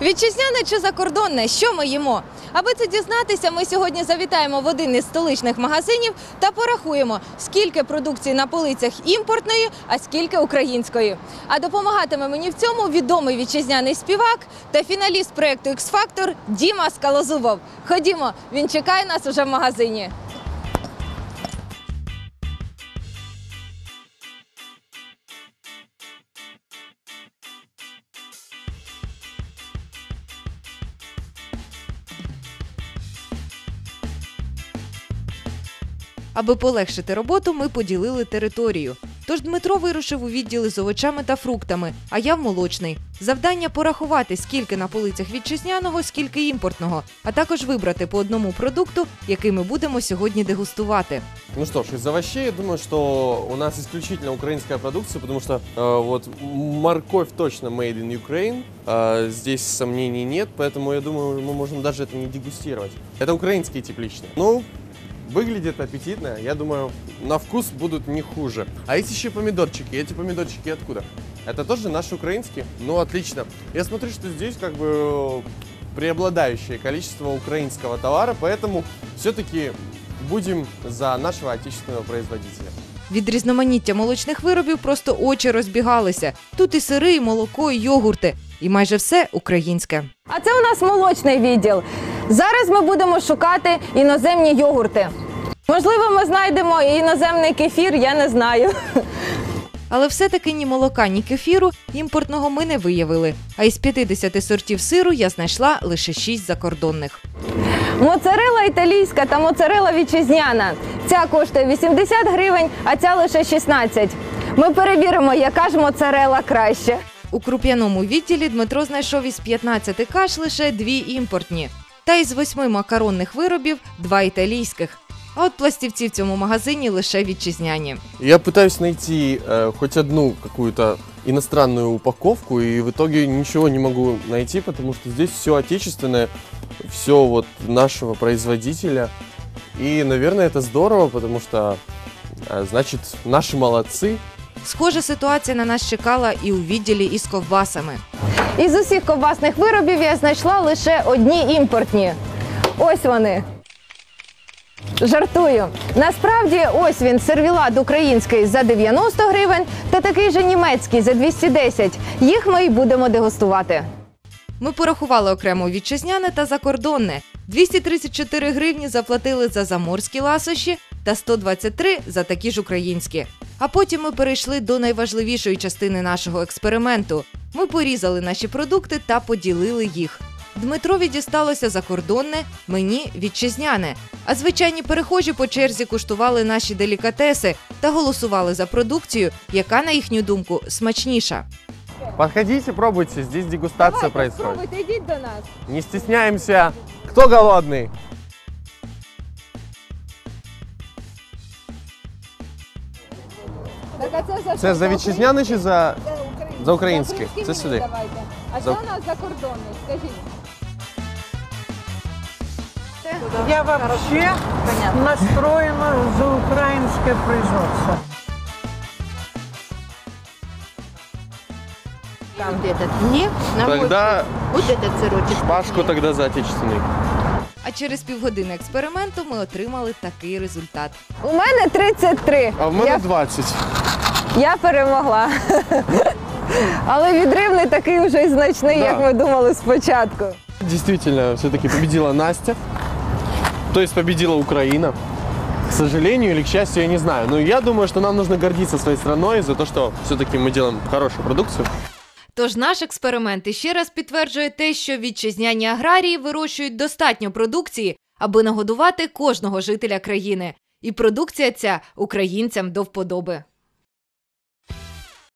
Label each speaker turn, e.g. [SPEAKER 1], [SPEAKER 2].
[SPEAKER 1] Вітчизняне чи закордонне, що ми їмо? Аби це дізнатися, ми сьогодні завітаємо в один із столичних магазинів та порахуємо, скільки продукції на полицях імпортної, а скільки української. А допомагатиме мені в цьому відомий вітчизняний співак та фіналіст проєкту X-Factor Діма Скалозубов. Ходімо, він чекає нас уже в магазині. Аби полегшити роботу, ми поділили територію. Тож Дмитро вирушив у відділи з овочами та фруктами, а я в молочний. Завдання порахувати, скільки на полицях вітчизняного, скільки імпортного, а також вибрати по одному продукту, який ми будемо сьогодні дегустувати.
[SPEAKER 2] Ну что ж, из овощей, я думаю, что у нас исключительно украинская продукция, потому что э, вот морковь точно made in Ukraine, э, здесь сомнений нет, поэтому я думаю, мы можем даже это не дегустировать. Это украинские тепличные. Ну, выглядит аппетитно, я думаю, на вкус будут не хуже. А есть еще помидорчики, эти помидорчики откуда? Это тоже наши украинские? Ну, отлично. Я смотрю, что здесь как бы преобладающее количество украинского товара, поэтому все-таки будем за нашего отечественного производителя.
[SPEAKER 1] Від різноманіття молочних виробів просто очі розбігалися. Тут і сири, і молоко, і йогурти. І майже все українське. А це у нас молочний відділ. Зараз ми будемо шукати іноземні йогурти. Можливо, ми знайдемо і іноземний кефір, я не знаю. Але все-таки ні молока, ні кефіру імпортного ми не виявили. А із 50 сортів сиру я знайшла лише 6 закордонних. Моцарела італійська та моцарела вітчизняна. Ця коштує 80 гривень, а ця лише 16. Ми перевіримо, яка ж моцарела краще. У круп'яному відділі Дмитро знайшов із 15 каш лише дві імпортні. Та із восьми макаронних виробів два італійських. А от пластівці в цьому магазині лише вітчизняні.
[SPEAKER 2] Я пытаюсь найти э, хоть одну какую-то иностранную упаковку, и в итоге ничего не могу найти, потому что здесь все отечественное, все вот нашего производителя. И, наверное, это здорово, потому что, э, значит, наши молодцы,
[SPEAKER 1] Схожа ситуація на нас чекала і у відділі із ковбасами. Із усіх ковбасних виробів я знайшла лише одні імпортні. Ось вони. Жартую. Насправді, ось він сервілат український за 90 гривень та такий же німецький за 210. Їх ми й будемо дегустувати. Ми порахували окремо вітчизняне та закордонне. 234 гривні заплатили за заморські ласощі та 123 за такі ж українські. А потім ми перейшли до найважливішої частини нашого експерименту. Ми порізали наші продукти та поділили їх. Дмитрові дісталося закордонне, мені вітчизняне. А звичайні перехожі по черзі куштували наші делікатеси та голосували за продукцію, яка, на їхню думку, смачніша.
[SPEAKER 2] подходите, пробуйте, здесь дегустация происходит.
[SPEAKER 1] Спробуйте, йдіть до нас.
[SPEAKER 2] Не стесняемся. Кто голодный?
[SPEAKER 1] Так, а це за
[SPEAKER 2] Це за вітчизняний чи за, за український? Це сюди.
[SPEAKER 1] Давайте. А
[SPEAKER 2] За-
[SPEAKER 1] це у нас закордонний, скажіть.
[SPEAKER 3] Я вообще настроена за украинское производство.
[SPEAKER 4] Там вот этот мне, на мой
[SPEAKER 2] Тогда
[SPEAKER 4] вкус, вот этот сырочек.
[SPEAKER 2] Пашку тогда за отечественный.
[SPEAKER 1] А через півгодини експерименту ми отримали такий результат. У мене 33.
[SPEAKER 2] А в мене 20.
[SPEAKER 1] Я перемогла. Але відрив не такий вже й значний,
[SPEAKER 2] Да.
[SPEAKER 1] як ми думали спочатку.
[SPEAKER 2] Действительно, все-таки победила Настя. То есть победила Украина. К сожалению или к счастью, я не знаю. Но я думаю, что нам нужно гордиться своей страной за то, что все-таки мы делаем хорошую продукцию.
[SPEAKER 1] Тож наш експеримент іще раз підтверджує те, що вітчизняні аграрії вирощують достатньо продукції, аби нагодувати кожного жителя країни. І продукція ця українцям до вподоби.